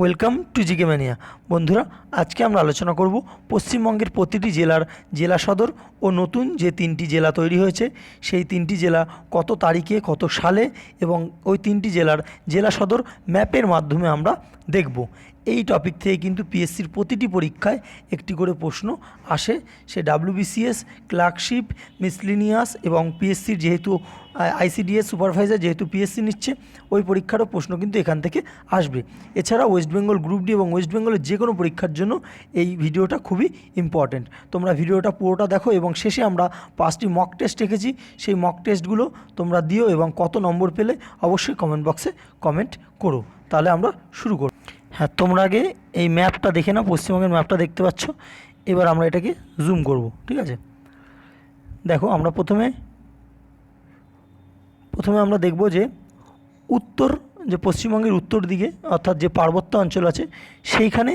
Welcome to GK mania. বন্ধুরা, আজকে আমরা আলোচনা করব পশ্চিমবঙ্গের প্রতিটি জেলার জেলা সদর ও নতুন যে তিনটি জেলা তৈরি হয়েছে, সেই তিনটি জেলা কত তারিখে, কত সালে এবং ওই তিনটি জেলার জেলা সদর ম্যাপের মাধ্যমে আমরা দেখব। এই টপিক থেকে কিন্তু পিএসসির প্রতিটি পরীক্ষায় একটি করে প্রশ্ন আসে। সে ডাব্লিউবিসিএস ক্লার্কশিপ মিসলিনিয়াস এবং পিএসসির যেহেতু আইসিডিএস সুপারভাইজার যেহেতু পিএসসি নিচ্ছে, ওই পরীক্ষারও প্রশ্ন কিন্তু এখান থেকে আসবে। এছাড়া ওয়েস্ট বেঙ্গল গ্রুপ ডি এবং ওয়েস্ট বেঙ্গলের যে কোনো পরীক্ষার জন্য এই ভিডিওটা খুবই ইম্পর্ট্যান্ট তোমরা ভিডিওটা পুরোটা দেখো এবং শেষে আমরা পাঁচটি মক টেস্ট রেখেছি। সেই মক টেস্টগুলো তোমরা দিও এবং কত নম্বর পেলে অবশ্যই কমেন্ট বক্সে কমেন্ট করো। তাহলে আমরা শুরু করব হ্যাঁ তোমরা আগে এই ম্যাপটা দেখে নাও, পশ্চিমবঙ্গের ম্যাপটা দেখতে পাচ্ছ। এবার আমরা এটাকে জুম করব, ঠিক আছে? দেখো, আমরা প্রথমে প্রথমে আমরা দেখব যে উত্তর, যে পশ্চিমবঙ্গের উত্তর দিকে, অর্থাৎ যে পার্বত্য অঞ্চল আছে, সেইখানে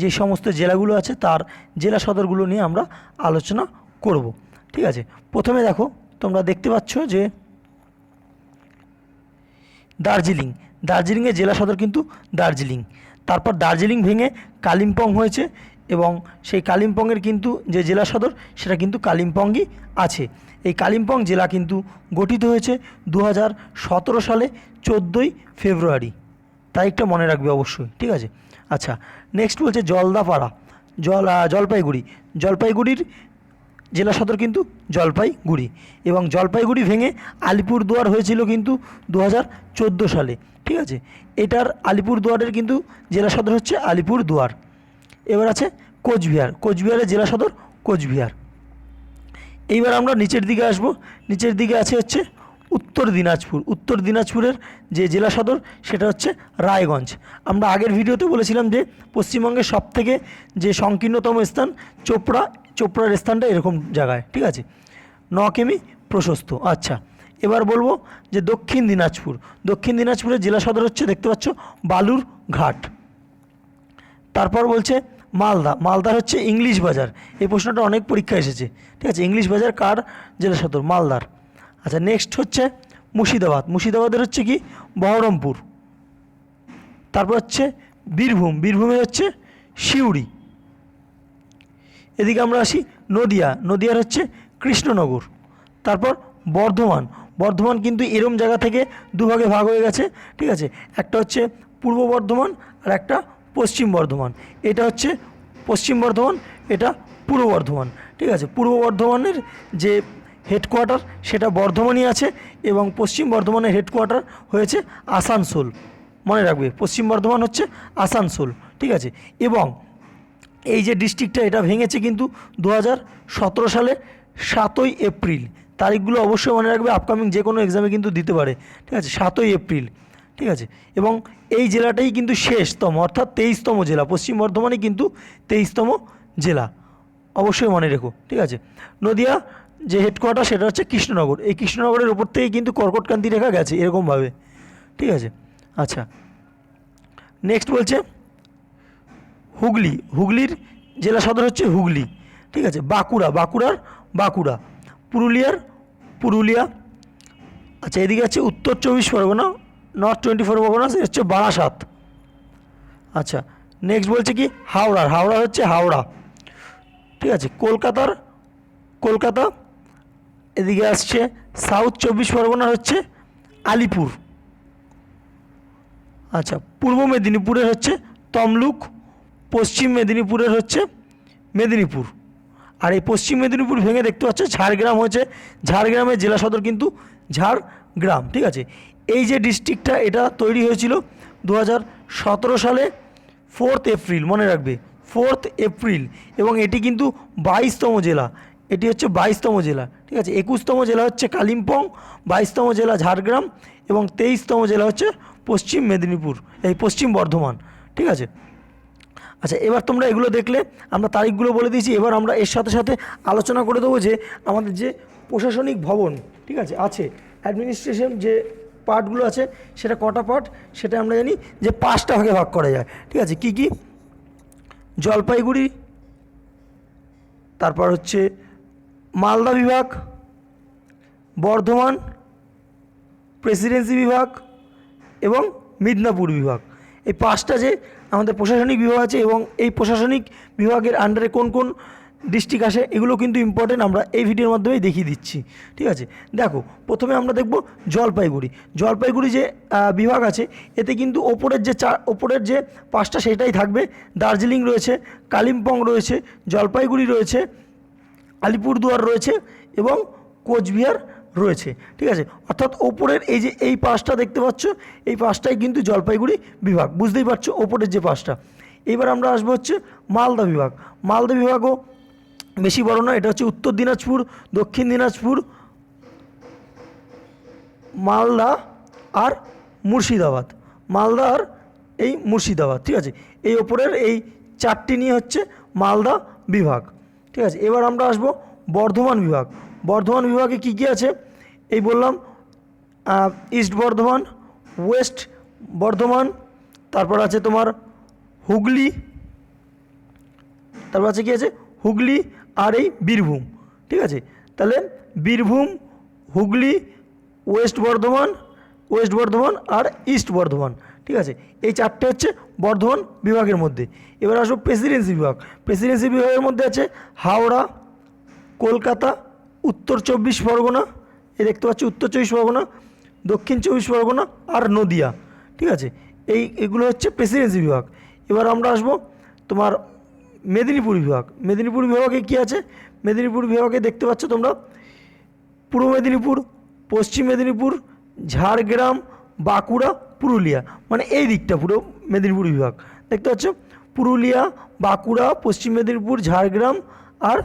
যে সমস্ত জেলাগুলো আছে, তার জেলা সদরগুলো নিয়ে আমরা আলোচনা করব, ঠিক আছে? প্রথমে দেখো, তোমরা দেখতে পাচ্ছ যে দার্জিলিং। দার্জিলিংয়ের জেলা সদর কিন্তু দার্জিলিং। তারপর দার্জিলিং ভেঙে কালিম্পং হয়েছে এবং সেই কালিম্পংয়ের কিন্তু যে জেলা সদর, সেটা কিন্তু কালিম্পংই আছে। এই কালিম্পং জেলা কিন্তু গঠিত হয়েছে দু সালে চোদ্দোই ফেব্রুয়ারি। তারিখটা মনে রাখবে অবশ্যই, ঠিক আছে? আচ্ছা নেক্সট বলছে জলদাপাড়া, জল জলপাইগুড়ি। জলপাইগুড়ির জেলা সদর কিন্তু জলপাইগুড়ি এবং জলপাইগুড়ি ভেঙে আলিপুরদুয়ার হয়েছিল কিন্তু দু হাজার চোদ্দ সালে, ঠিক আছে? এটার আলিপুরদুয়ারের কিন্তু জেলা সদর হচ্ছে আলিপুরদুয়ার। এবার আছে কোচবিহার, কোচবিহারের জেলা সদর কোচবিহার। এইবার আমরা নিচের দিকে আসব, নিচের দিকে আছে হচ্ছে উত্তর দিনাজপুর। উত্তর দিনাজপুরের যে জেলা সদর, সেটা হচ্ছে রায়গঞ্জ। আমরা আগের ভিডিওতে বলেছিলাম যে পশ্চিমবঙ্গের সবথেকে যে সংকীর্ণতম স্থান, চোপড়া চোপড়ার স্থানটা এরকম জায়গায়, ঠিক আছে? ন কিমি প্রশস্ত আচ্ছা। এবার বলব যে দক্ষিণ দিনাজপুর। দক্ষিণ দিনাজপুরের জেলা সদর হচ্ছে, দেখতে পাচ্ছ, বালুর ঘাট। তারপর বলছে মালদা। মালদার হচ্ছে ইংলিশ বাজার। এই প্রশ্নটা অনেক পরীক্ষা এসেছে, ঠিক আছে? ইংলিশ বাজার কার জেলা সদর? মালদার। আচ্ছা নেক্সট হচ্ছে মুর্শিদাবাদ। মুর্শিদাবাদের হচ্ছে কি? বহরমপুর। তারপর হচ্ছে বীরভূম। বীরভূমের হচ্ছে সিউড়ি। এদিকে আমরা আসি নদিয়া। নদিয়ার হচ্ছে কৃষ্ণনগর। তারপর বর্ধমান। বর্ধমান কিন্তু এরম জায়গা থেকে দুভাগে ভাগ হয়ে গেছে, ঠিক আছে? একটা হচ্ছে পূর্ব বর্ধমান আর একটা পশ্চিম বর্ধমান। এটা হচ্ছে পশ্চিম বর্ধমান, এটা পূর্ব বর্ধমান, ঠিক আছে? পূর্ব বর্ধমানের যে হেডকোয়ার্টার সেটা বর্ধমানই আছে এবং পশ্চিম বর্ধমানের হেডকোয়ার্টার হয়েছে আসানসোল। মনে রাখবে, পশ্চিম বর্ধমান হচ্ছে আসানসোল, ঠিক আছে? এবং এই যে ডিস্ট্রিক্টটা এটা ভেঙেছে কিন্তু দু সালে সাতই এপ্রিল। তারিখগুলো অবশ্যই মনে রাখবে আপকামিং যে কোনো এক্সামে কিন্তু দিতে পারে। ঠিক আছে? সাতই এপ্রিল। ঠিক আছে? এবং এই জেলাটাই কিন্তু শেষতম, অর্থাৎ তেইশতম জেলা। পশ্চিম বর্ধমানই কিন্তু তেইশতম জেলা। অবশ্যই মনে রেখো। ঠিক আছে? নদিয়া যে হেডকোয়ার্টার সেটা হচ্ছে কৃষ্ণনগর। এই কৃষ্ণনগরের ওপর থেকেই কিন্তু কর্কটকান্তি রেখা গেছে, এরকমভাবে। ঠিক আছে? আচ্ছা। নেক্সট বলছে হুগলি। হুগলির জেলা সদর হচ্ছে হুগলি। ঠিক আছে? বাঁকুড়া। বাঁকুড়ার বাঁকুড়া। পুরুলিয়ার পুরুলিয়া। আচ্ছা এদিকে আছে উত্তর চব্বিশ Parganas, North twenty four Parganas, সে হচ্ছে বারাসাত। আচ্ছা নেক্সট বলছে কি? হাওড়ার হাওড়া হচ্ছে হাওড়া। ঠিক আছে? কলকাতার কলকাতা। এদিকে আসছে সাউথ চব্বিশ পরগনার হচ্ছে আলিপুর। আচ্ছা পূর্ব মেদিনীপুরের হচ্ছে তমলুক। পশ্চিম মেদিনীপুরের হচ্ছে মেদিনীপুর। আর এই পশ্চিম মেদিনীপুর ভেঙে দেখতে পাচ্ছ, ঝাড়গ্রাম হচ্ছে ঝাড়গ্রামের জেলা সদর কিন্তু ঝাড়গ্রাম, ঠিক আছে? এই যে ডিস্ট্রিক্টটা এটা তৈরি হয়েছিল দু সালে ফোর্থ এপ্রিল মনে রাখবে ফোর্থ এপ্রিল এবং এটি কিন্তু বাইশতম জেলা, এটি হচ্ছে বাইশতম জেলা, ঠিক আছে? একুশতম জেলা হচ্ছে কালিম্পং, বাইশতম জেলা ঝাড়গ্রাম, এবং তেইশতম জেলা হচ্ছে পশ্চিম মেদিনীপুর, এই পশ্চিম বর্ধমান, ঠিক আছে? আচ্ছা এবার তোমরা এগুলো দেখলে, আমরা তারিখগুলো বলে দিয়েছি, এবার আমরা এর সাথে সাথে আলোচনা করে দেবো যে আমাদের যে প্রশাসনিক ভবন, ঠিক আছে আছে অ্যাডমিনিস্ট্রেশন যে পার্টগুলো আছে, সেটা কটা পার্ট, সেটা আমরা জানি যে পাঁচটা ভাগে ভাগ করা যায়, ঠিক আছে, কি কি? জলপাইগুড়ি, তারপর হচ্ছে মালদা বিভাগ, বর্ধমান, প্রেসিডেন্সি বিভাগ এবং মিদনাপুর বিভাগ। এই পাঁচটা যে আমাদের প্রশাসনিক বিভাগ আছে এবং এই প্রশাসনিক বিভাগের আন্ডারে কোন কোন ডিস্ট্রিক্ট আসে, এগুলো কিন্তু ইম্পর্টেন্ট আমরা এই ভিডিওর মাধ্যমেই দেখিয়ে দিচ্ছি। ঠিক আছে? দেখো, প্রথমে আমরা দেখব জলপাইগুড়ি। জলপাইগুড়ি যে বিভাগ আছে, এতে কিন্তু ওপরের যে চা ওপরের যে পাঁচটা সেটাই থাকবে। দার্জিলিং রয়েছে, কালিম্পং রয়েছে, জলপাইগুড়ি রয়েছে, আলিপুরদুয়ার রয়েছে এবং কোচবিহার রয়েছে, ঠিক আছে? অর্থাৎ ওপরের এই যে এই পাশটা দেখতে পাচ্ছ, এই পাশটাই কিন্তু জলপাইগুড়ি বিভাগ, বুঝতেই পারছ ওপরের যে পাশটা। এবার আমরা আসব হচ্ছে মালদা বিভাগ। মালদা বিভাগও বেশি বড় না এটা হচ্ছে উত্তর দিনাজপুর, দক্ষিণ দিনাজপুর, মালদা আর মুর্শিদাবাদ। মালদা আর এই মুর্শিদাবাদ, ঠিক আছে? এই ওপরের এই চারটি নিয়ে হচ্ছে মালদা বিভাগ, ঠিক আছে? এবার আমরা আসব বর্ধমান বিভাগ। বর্ধমান বিভাগে কী কী আছে? এই বললাম ইস্ট বর্ধমান, ওয়েস্ট বর্ধমান, তারপর আছে তোমার হুগলি, তারপর আছে কি আছে? হুগলি আর এই বীরভূম, ঠিক আছে? তাহলে বীরভূম, হুগলি, ওয়েস্ট বর্ধমান ওয়েস্ট বর্ধমান আর ইস্ট বর্ধমান, ঠিক আছে? এই চারটে হচ্ছে বর্ধমান বিভাগের মধ্যে। এবার আসব প্রেসিডেন্সি বিভাগ। প্রেসিডেন্সি বিভাগের মধ্যে আছে হাওড়া, কলকাতা, উত্তর চব্বিশ পরগনা এ দেখতে পাচ্ছি উত্তর চব্বিশ পরগনা, দক্ষিণ চব্বিশ পরগনা আর নদিয়া, ঠিক আছে? এই এগুলো হচ্ছে প্রেসিডেন্সি বিভাগ। এবার আমরা আসব তোমার মেদিনীপুর বিভাগ। মেদিনীপুর বিভাগে কী আছে? মেদিনীপুর বিভাগে দেখতে পাচ্ছ তোমরা পূর্ব মেদিনীপুর, পশ্চিম মেদিনীপুর, ঝাড়গ্রাম, বাঁকুড়া, পুরুলিয়া মানে এই দিকটা পুরো মেদিনীপুর বিভাগ। দেখতে পাচ্ছ? পুরুলিয়া, বাঁকুড়া, পশ্চিম মেদিনীপুর, ঝাড়গ্রাম আর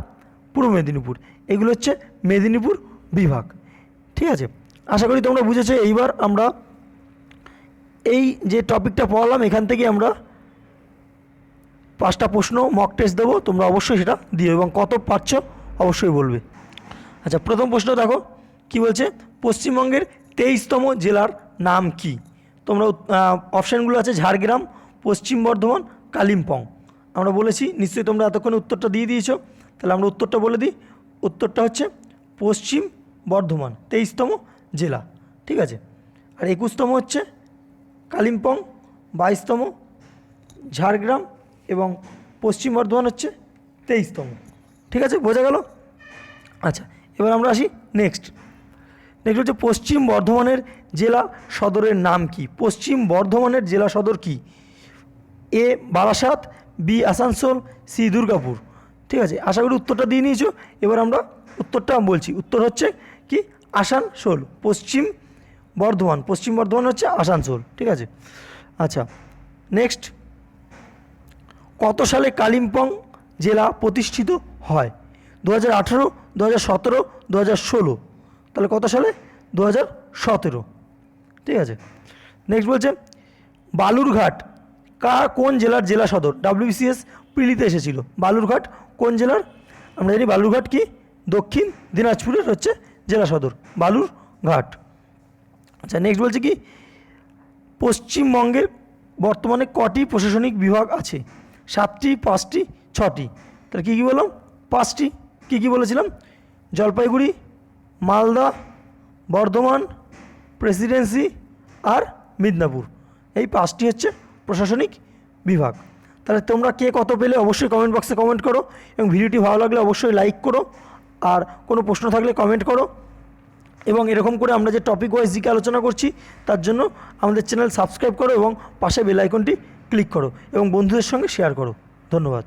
পূর্ব মেদিনীপুর। এগুলো হচ্ছে মেদিনীপুর বিভাগ। ঠিক আছে? আশা করি তোমরা বুঝেছ। এইবার আমরা এই যে টপিকটা পড়ালাম, এখান থেকে আমরা পাঁচটা প্রশ্ন মক টেস্ট দেবো। তোমরা অবশ্যই সেটা দিও এবং কত পারছ অবশ্যই বলবে। আচ্ছা প্রথম প্রশ্ন দেখো, কি বলছে? পশ্চিমবঙ্গের তেইশতম জেলার নাম কি? তোমরা অপশানগুলো আছে ঝাড়গ্রাম, পশ্চিম বর্ধমান, কালিম্পং। আমরা বলেছি, নিশ্চয়ই তোমরা এতক্ষণে উত্তরটা দিয়ে দিয়েছ। তাহলে আমরা উত্তরটা বলে দিই। উত্তরটা হচ্ছে পশ্চিম বর্ধমান, তেইশতম জেলা, ঠিক আছে? আর একুশতম হচ্ছে কালিম্পং, বাইশতম ঝাড়গ্রাম এবং পশ্চিম বর্ধমান হচ্ছে তেইশতম, ঠিক আছে? বোঝা গেল? আচ্ছা এবার আমরা আসি নেক্সট নেক্সট হচ্ছে পশ্চিম বর্ধমানের জেলা সদরের নাম কি? পশ্চিম বর্ধমানের জেলা সদর কি? A, Barasat, B, Asansol, C, Durgapur, ঠিক আছে? আশা করি উত্তরটা দিয়ে নিয়েছো। এবার আমরা উত্তরটা বলছি। উত্তর হচ্ছে কি? আসানসোল পশ্চিম বর্ধমান পশ্চিম বর্ধমান হচ্ছে আসানসোল ঠিক আছে? আচ্ছা নেক্সট কত সালে কালিম্পং জেলা প্রতিষ্ঠিত হয়? দু হাজার আঠেরো দু হাজার সতেরো দু হাজার ষোলো। তাহলে কত সালে? দু হাজার সতেরো। ঠিক আছে? নেক্সট বলছে, বালুরঘাট কা কোন জেলার জেলা সদর? ডাব্লিউবিসিএস পিলিতে এসেছিল। বালুরঘাট কোন জেলার? আমরা জানি বালুরঘাট কি? দক্ষিণ দিনাজপুরের হচ্ছে জেলা সদর বালুরঘাট আচ্ছা নেক্সট বলছে কি? পশ্চিমবঙ্গের বর্তমানে কটি প্রশাসনিক বিভাগ আছে? সাতটি, পাঁচটি, ছটি। তাহলে কী কী বললাম? পাঁচটি। কী কী বলেছিলাম? জলপাইগুড়ি, মালদা, বর্ধমান, প্রেসিডেন্সি আর মিদনাপুর। এই পাঁচটি হচ্ছে প্রশাসনিক বিভাগ। তাহলে তোমরা কে কত পেলে অবশ্যই কমেন্ট বক্সে কমেন্ট করো এবং ভিডিওটি ভালো লাগলে অবশ্যই লাইক করো। আর কোনো প্রশ্ন থাকলে কমেন্ট করো। এবং এরকম করে আমরা যে টপিক ওয়াইজ দিকে আলোচনা করছি, তার জন্য আমাদের চ্যানেল সাবস্ক্রাইব করো এবং পাশে বেল আইকনটি ক্লিক করো এবং বন্ধুদের সঙ্গে শেয়ার করো। ধন্যবাদ।